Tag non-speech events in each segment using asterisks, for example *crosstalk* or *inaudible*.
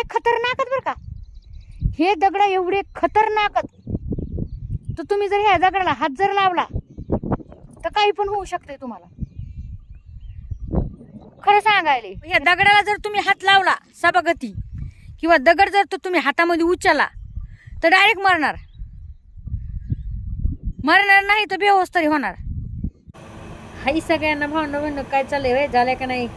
एवढे खतरनाकच बरं का. हे दगड एवढे खतरनाकच तर तुम्ही जर ह्या दगडाला हात जर लावला तर काही पण होऊ शकते तुम्हाला. खरं सांगायले. या दगडाला जर तुम्ही हात लावला सभागती किंवा दगड जर तो तुम्ही हातामध्ये उचलला तर डायरेक्ट मरणार. मरणार नाही तर बेहोस तरी होणार. हाई सगळ्यांना भावना भांडणं काय चाललंय रे? झालंय का नाही?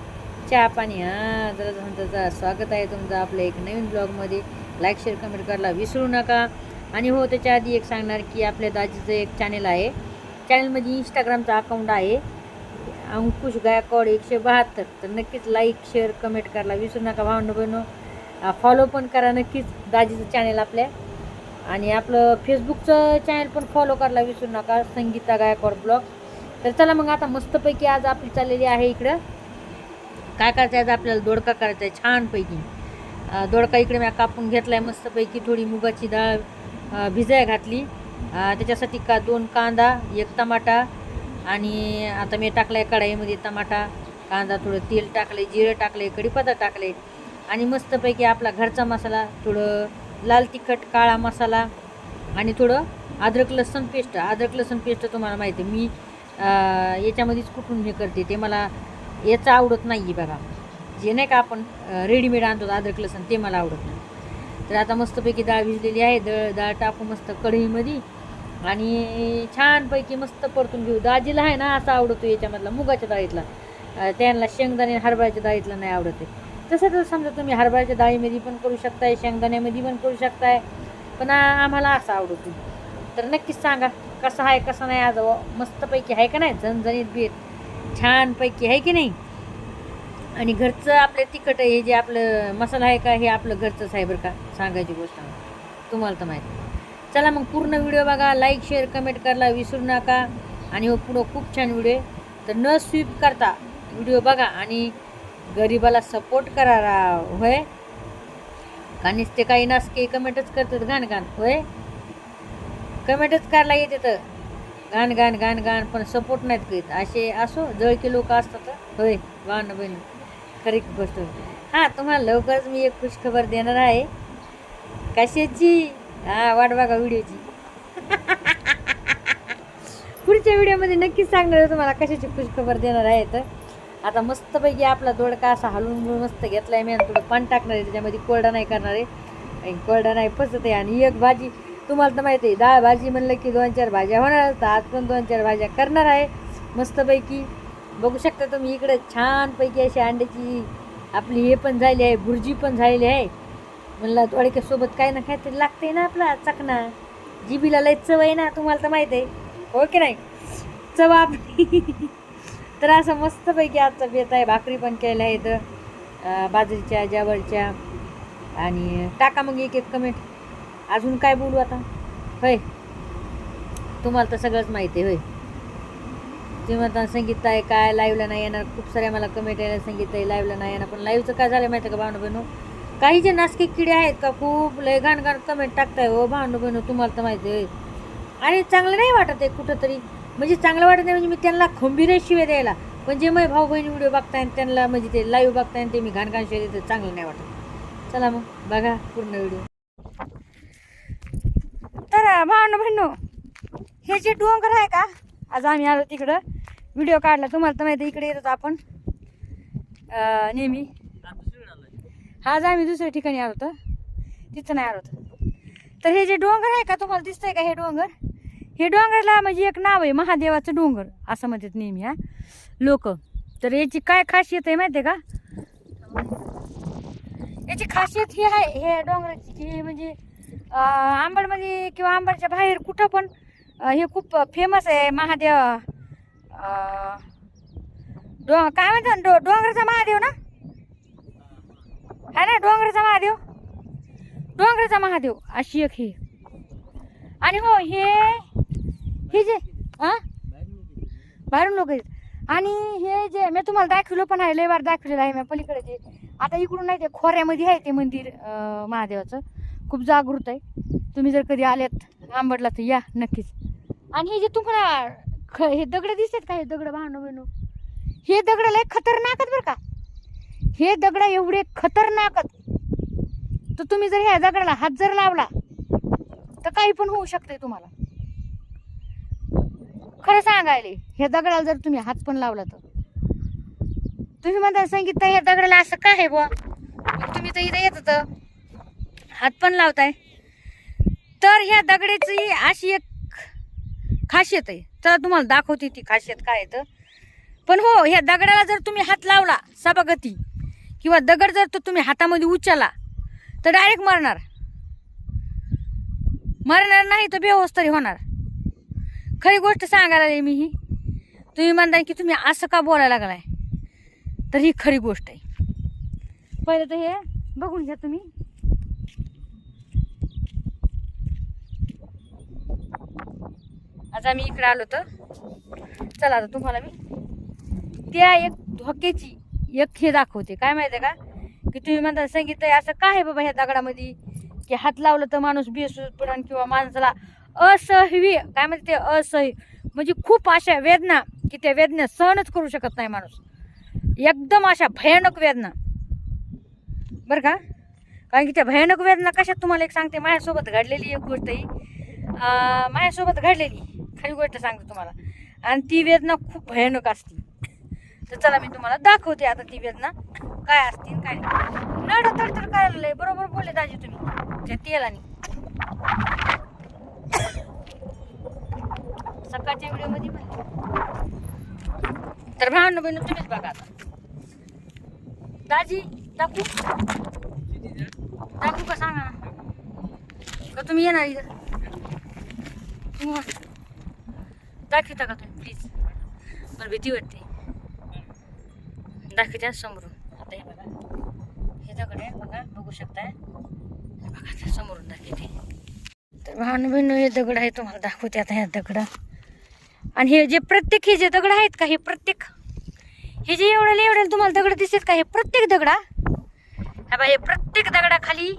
चहा पाणी. हां जरा म्हणतं स्वागत आहे तुमचं आपल्या एक नवीन ब्लॉगमध्ये. लाईक शेअर कमेंट करायला विसरू नका. आणि हो त्याच्या आधी एक सांगणार की आपल्या दाजीचं एक चॅनेल आहे. चॅनलमध्ये इंस्टाग्रामचा अकाउंट आहे. अंकुश गायकवाड एकशे बहात्तर. तर नक्कीच लाईक शेअर कमेंट करायला विसरू नका भावंड बहिणो. फॉलो पण करा नक्कीच दाजीचं चॅनेल आपल्या. आणि आपलं फेसबुकचं चॅनल पण फॉलो करायला विसरू नका. संगीता गायकवाड ब्लॉग तर चला मग आता मस्तपैकी आज आपली चाललेली आहे इकडं. काय करायचं आहे? आपल्याला दोडका करायचा आहे छानपैकी. दोडका इकडे मी कापून घेतला आहे मस्तपैकी थोडी मुगाची डाळ भिजाय घातली. त्याच्यासाठी का दोन कांदा एक टमाटा आणि आता मी टाकला आहे कढाईमध्ये टमाटा. कांदा थोडं तेल टाकलं जिरं टाकलं कढीपत्ता टाकले आणि मस्तपैकी आपला घरचा मसाला थोडं लाल तिखट काळा मसाला आणि थोडं अद्रक लसूण पेस्ट. अद्रक लसूण पेस्ट तुम्हाला माहिती आहे मी याच्यामध्येच कुठून हे करते ते मला याचं आवडत नाही आहे बघा जे नाही का आपण रेडीमेड आणतो अद्रक लसण ते मला आवडत नाही. तर आता मस्तपैकी डाळ भिजलेली आहे. दळ डाळ टाकू मस्त कढईमध्ये आणि छानपैकी मस्त परतून घेऊ. दाजीला आहे ना असा आवडतो याच्यामधला मुगाच्या डाळीतला. त्यांना शेंगदाणे हरभऱ्याच्या डाळीतला नाही आवडत. आहे तसं तर समजा तुम्ही हरभऱ्याच्या डाळीमध्ये पण करू शकताय शेंगदाण्यामध्ये पण करू शकताय पण आम्हाला असं आवडतो तर नक्कीच सांगा कसं आहे कसं नाही आज मस्तपैकी आहे का नाही? झणझणीत बीत. छानपैकी आहे की नाही? आणि घरचं आपलं तिखट हे जे आपलं मसाला आहे का हे आपलं घरचं सायबर का सांगायची गोष्ट तुम्हाला तर माहिती चला मग पूर्ण व्हिडिओ बघा लाईक शेअर कमेंट करायला विसरू नका. आणि हो पुढं खूप छान व्हिडिओ आहे. तर न स्वीप करता व्हिडिओ बघा आणि गरिबाला सपोर्ट करा होय? कानीच ते काही नासके कमेंटच करतात घाण घाण होय? कमेंटच करायला येते तर. गाण गाण गाण गाण पण सपोर्ट नाहीत करीत. असे असो जळकी लोक असतात होय गाण बहीण. खरी गोष्ट हां तुम्हाला लवकरच मी एक खुशखबर देणार आहे. कशाची? हां वाट बघा व्हिडिओची. *laughs* पुढच्या व्हिडिओमध्ये नक्कीच सांगणार आहे तुम्हाला कशाची खुशखबर देणार आहे तर. आता मस्तपैकी आपला दोडका असा हलवून मस्त घेतला आहे मी आणि थोडं पाणी टाकणार आहे. त्याच्यामध्ये कोरडा नाही करणार आहे. आणि कोरडा नाही फसत आहे आणि एक भाजी तुम्हाला तर माहिती आहे डाळ भाजी म्हणलं की दोन चार भाज्या होणार तर आज पण दोन चार भाज्या करणार आहे. मस्तपैकी. बघू शकता तुम्ही इकडे छानपैकी अशी अंड्याची आपली हे पण झाली आहे भुर्जी पण झालेली आहे. म्हणलं थोडक्यासोबत काय ना काय तरी लागते ना आपला चकना. जिबीला लय चव आहे ना तुम्हाला तर माहीत आहे. हो की नाही? चव आपली. *laughs* तर असं मस्तपैकी आजचा बेत आहे भाकरी पण केल्या आहेत बाजरीच्या जवळच्या आणि टाका मग एक एक कमेंट अजून काय बोलू आता? होय. तुम्हाला तर सगळंच माहिती आहे होय. तुम्ही म्हणता संगीत आहे काय लाईव्हला नाही येणार. खूप साऱ्या मला कमेंट यायला संगीत आहे लाईव्हला नाही येणार. पण लाईव्हचं काय झालं माहिती आहे का भावना बहिणू? काही जे नासके किडे आहेत का खूप लय घाण घाण कमेंट टाकताय हो भावना बहिणू तुम्हाला तर माहिती आहे आणि चांगलं नाही वाटत आहे कुठंतरी. म्हणजे चांगलं वाटत नाही म्हणजे मी त्यांना खंबीर शिवे द्यायला. पण जे मग भाऊ बहिणी व्हिडिओ बघताय त्यांना म्हणजे ते लाईव्ह बघताय ते मी घाण घाण शिवे देते चांगलं नाही वाटत. चला मग बघा पूर्ण व्हिडिओ तर भावनं बहिणू हे जे डोंगर आहे का? आज आम्ही आलो तिकडं. व्हिडिओ काढला. तुम्हाला तर माहिती आहे, इकडे येतो आपण. नेहमी. आज आम्ही दुसऱ्या ठिकाणी आलो होतो. तिथं नाही आलो होतो. तर हे जे डोंगर आहे का तुम्हाला दिसतंय का हे डोंगर? हे डोंगरला म्हणजे एक नाव आहे महादेवाचं डोंगर असं म्हणतात नेहमी हा. लोक. तर याची काय खासियत आहे माहिती आहे का? याची खासियत ही आहे हे डोंगराची की हे म्हणजे आंबडमध्ये किंवा आंबडच्या बाहेर कुठं पण हे खूप फेमस आहे महादेव. डो काय म्हणतात डो डोंगराचा महादेव ना? है ना डोंगराचा महादेव? डोंगराचा महादेव अशी एक हे. आणि हो हे हे जे हा बाहेरून लोक आहेत आणि हे जे मी तुम्हाला दाखवलं पण आहे लय वार दाखवलेलं आहे मी पलीकडे जे. आता इकडून नाही ते खोऱ्यामध्ये आहे ते मंदिर महादेवाचं. खूप जागृत आहे. तुम्ही जर कधी आल्यात आंबडला तर या नक्कीच. आणि हे जे तुम्हाला ख हे दगड दिसतात का हे दगड भांडू बिनू? हे दगड लय खतरनाकच बरं का. हे दगड एवढे खतरनाकच तर तुम्ही जर ह्या दगडाला हात जर लावला तर काही पण होऊ शकतंय तुम्हाला. खरं सांगायले ह्या दगडाला जर तुम्ही हात पण लावला तर. तुम्ही म्हणता सांगितलं ह्या दगडाला असं काय आहे बुवा? तुम्ही तर इथं येत तर हात पण लावताय. तर ह्या दगडाची अशी एक खासियत आहे. तर तुम्हाला दाखवते ती खासियत काय आहे तर. पण हो ह्या दगडाला जर तुम्ही हात लावला सभागती किंवा दगड जर तो तुम्ही हातामध्ये उचलला तर डायरेक्ट मरणार. मरणार नाही तर बेहोस तरी होणार. खरी गोष्ट सांगायला लागली मी ही. तुम्ही म्हणताय की तुम्ही असं का बोलायला लागलाय? तर ही खरी गोष्ट आहे. पहिलं तर हे बघून घ्या तुम्ही. आज आम्ही इकडे आलो तर. चला आता तुम्हाला मी त्या एक धोक्याची एक हे दाखवते. काय माहिती आहे का? की तुम्ही म्हणता सांगितलं असं काय आहे बाबा ह्या दगडामध्ये? की हात लावलं तर माणूस बेसूस पडण किंवा माणसाला असहवी काय म्हणते ते असह्य. म्हणजे खूप अशा वेदना की त्या वेदना सहनच करू शकत नाही माणूस. एकदम अशा भयानक वेदना. बरं का? कारण की त्या भयानक वेदना कशात तुम्हाला एक सांगते? माझ्यासोबत घडलेली एक गोष्ट ही. माझ्यासोबत घडलेली. खरी गोष्ट सांगतो तुम्हाला. आणि ती वेदना खूप भयानक असते. तर चला मी तुम्हाला दाखवते आता ती वेदना काय असतील काय नाही. नड तर करायला लय बरोबर बोलले दाजी तुम्ही. त्या तेलाने. सकाळच्या व्हिडिओमध्ये म्हणले तर भावना बहिण तुम्हीच बघा आता. दाजी दाखवू? दाखवू का सांगा ना? का तुम्ही येणार इथं? दाखवता का तुम्ही? प्लीज मला भीती वाटते. दाखवते समोरून. आता हे बघा. हे दगड बघा बघू शकताय. बघा आता समोरून दाखवते. तर भावना हे दगड आहे तुम्हाला दाखवते आता ह्या दगड. आणि हे जे प्रत्येक हे जे दगड आहेत का हे प्रत्येक? हे जे एवढे एवढे तुम्हाला दगड दिसत का हे प्रत्येक दगडा? हा बा हे प्रत्येक दगडाखाली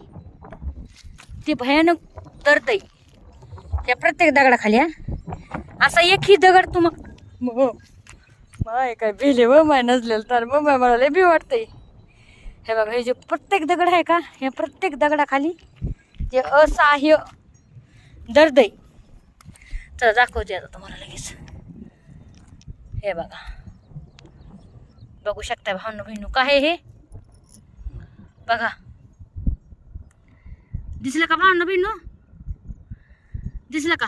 ते भयानक दर्द आहे. या प्रत्येक दगडाखाली हा. असा एकही दगड तुम्हाला हो. माय काय भिले व माय नजलेलं तर मग माय मला लय बी वाटतंय. हे बघा हे जे प्रत्येक दगड आहे का? हे प्रत्येक दगडाखाली जे असह्य दर्द आहे. तर दाखवते आता तुम्हाला लगेच. हे बघा. बघू शकता भावनो बहिणू काय हे? बघा. दिसलं का भावनो बहिणू? दिसलं का?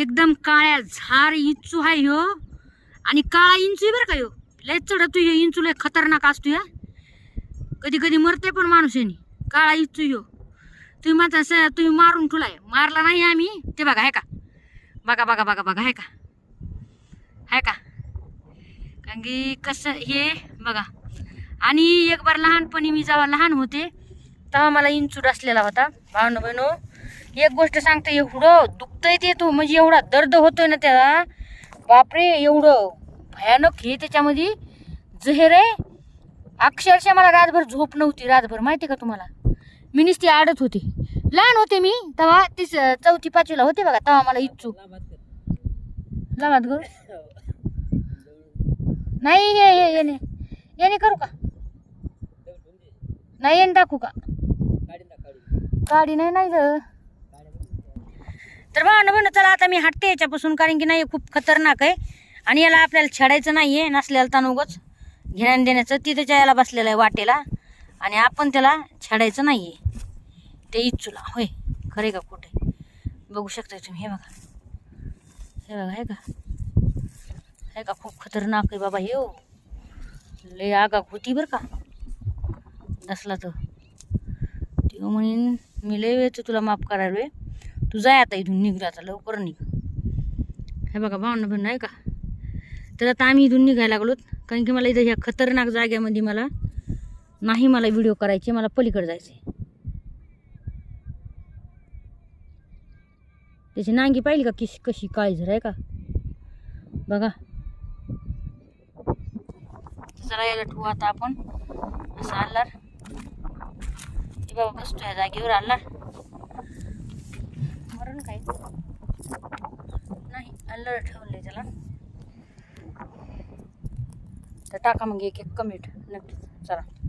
एकदम काळ्या झार इंचू आहे ह्यो. आणि काळा इंचू आहे बरं का ह्यो. लय चढतो ह्यो इंचू लय खतरनाक असतो या कधी कधी मरते पण माणूस यांनी. काळा इंचू ह्यो. तुम्ही म्हणता स तुम्ही मारून ठुलाय मारला नाही आम्ही. ते बघा आहे का? बघा बघा बघा बघा आहे का? आहे का? कारण की कसं हे बघा. आणि एक बार लहानपणी मी जेव्हा लहान होते तेव्हा मला इंचूड असलेला होता. भावनो बहिणू एक गोष्ट सांगते एवढं दुखतंय ते तो म्हणजे एवढा दर्द होतोय ना त्याला. बापरे एवढं भयानक हे त्याच्यामध्ये जहेर आहे. अक्षरशः मला रातभर झोप नव्हती रातभर माहिती का तुम्हाला? मी नुसती आडत होते. लहान होते मी तेव्हा तीस चौथी पाचवीला होते बघा तेव्हा मला इच्छू लावात ग नाही हे हे येणे येणे करू का? नाही येणे टाकू का? गाडी नाही नाही ग तर भावना म्हणून चला आता मी हटते याच्यापासून कारण की नाही खूप खतरनाक आहे. आणि याला आपल्याला छेडायचं नाही आहे नसल्याला तानुगच घेण्यान देण्याचं ती त्याच्या याला बसलेलं आहे वाटेला. आणि आपण त्याला छेडायचं नाही आहे ते इच्छूला होय खरे का कुठे बघू शकता तुम्ही हे बघा. हे बघा हे का? हे का खूप खतरनाक आहे बाबा हे हो. लय आगा होती बरं का. नसला तर. तेव्हा म्हणेन मी लय वेळचं तुला माफ करायलोय. तू जाय आता इथून निघ आता लवकर निघ. हे बघा भावना पण नाही का? तर आता आम्ही इथून निघायला लागलो कारण की मला इथं ह्या खतरनाक जाग्यामध्ये मला नाही मला व्हिडिओ करायचे मला पलीकडे जायचे. त्याची नांगी पाहिली का? किशी कशी काळीझर आहे का? बघा. चला याला ठेवू आता आपण. असं आणणार बाबा बसतो या जागेवर आणणार मरण काय नाही अलर्ट ठेवले त्याला. तर टाका मग एक एक कमीट. नक्कीच चला.